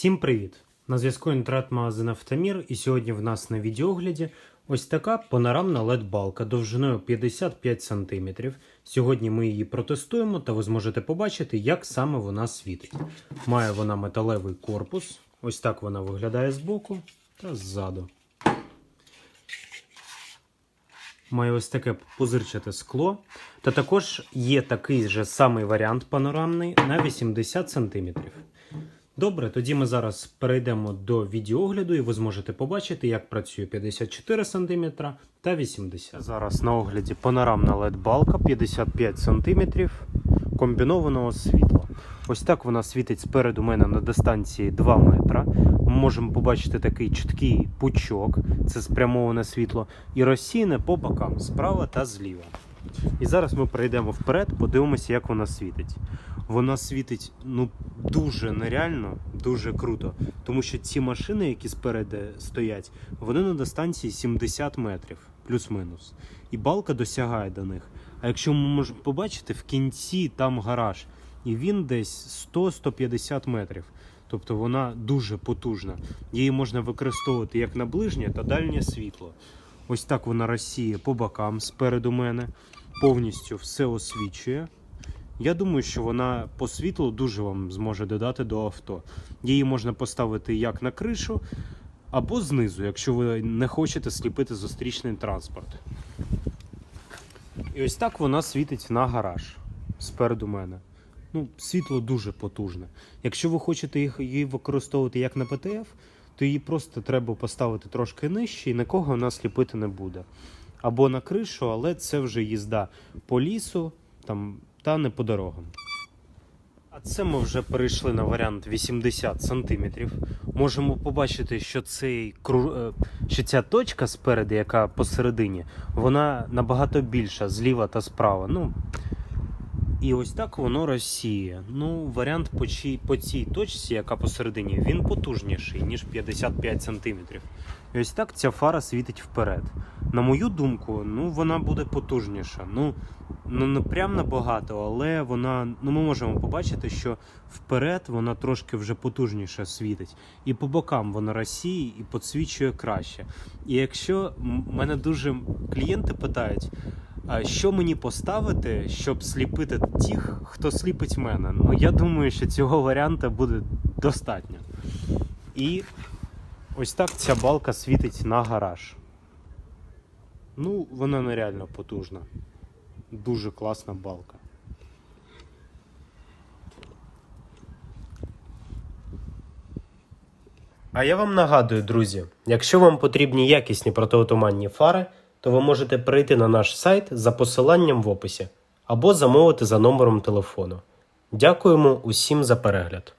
Всім привіт! На зв'язку інтернет-магазин Автомір, і сьогодні в нас на відеогляді ось така панорамна LED-балка довжиною 55 см. Сьогодні ми її протестуємо, та ви зможете побачити, як саме вона світить. Має вона металевий корпус, ось так вона виглядає збоку та ззаду. Має ось таке пузирчате скло. Та також є такий же самий варіант панорамний на 80 см. Добре, тоді ми зараз перейдемо до відеогляду, і ви зможете побачити, як працює 54 см та 80 Зараз на огляді панорамна LED-балка 55 см комбінованого світла. Ось так вона світить спереду мене на дистанції 2 метра. Ми можемо побачити такий чіткий пучок, це спрямоване світло, і розсіяне по бокам справа та зліва. І зараз ми перейдемо вперед, подивимося, як вона світить. Вона світить ну дуже нереально, дуже круто. Тому що ці машини, які спереду стоять, вони на дистанції 70 метрів, плюс-минус. І балка досягає до них. А якщо ми можемо побачити, в кінці там гараж, і він десь 100-150 метрів. Тобто вона дуже потужна. Її можна використовувати як на ближнє та дальнє світло. Ось так вона розсіє по бокам спереду мене, повністю все освічує. Я думаю, що вона по світлу дуже вам зможе додати до авто. Її можна поставити як на кришу, або знизу, якщо ви не хочете сліпити зустрічний транспорт. І ось так вона світить на гараж спереду мене. Ну, світло дуже потужне. Якщо ви хочете її використовувати як на ПТФ, то її просто треба поставити трошки нижче і нікого вона сліпити не буде. Або на кришу, але це вже їзда по лісу там, та не по дорогам. А це ми вже перейшли на варіант 80 см. Можемо побачити, що, цей, е, що ця точка спереду, яка посередині, вона набагато більша зліва та справа. Ну, і ось так воно розсіє. Ну, варіант по, чій, по цій точці, яка посередині, він потужніший, ніж 55 см. І ось так ця фара світить вперед. На мою думку, ну вона буде потужніша. Ну, ну не прям набагато, але вона, ну ми можемо побачити, що вперед вона трошки вже потужніше світить. І по бокам вона розсіє і підсвічує краще. І якщо мене дуже клієнти питають, а що мені поставити, щоб сліпити тих, хто сліпить мене? Ну я думаю, що цього варіанту буде достатньо. І ось так ця балка світить на гараж. Ну, вона нереально потужна. Дуже класна балка. А я вам нагадую, друзі, якщо вам потрібні якісні протиотуманні фари, то ви можете перейти на наш сайт за посиланням в описі або замовити за номером телефону. Дякуємо усім за перегляд.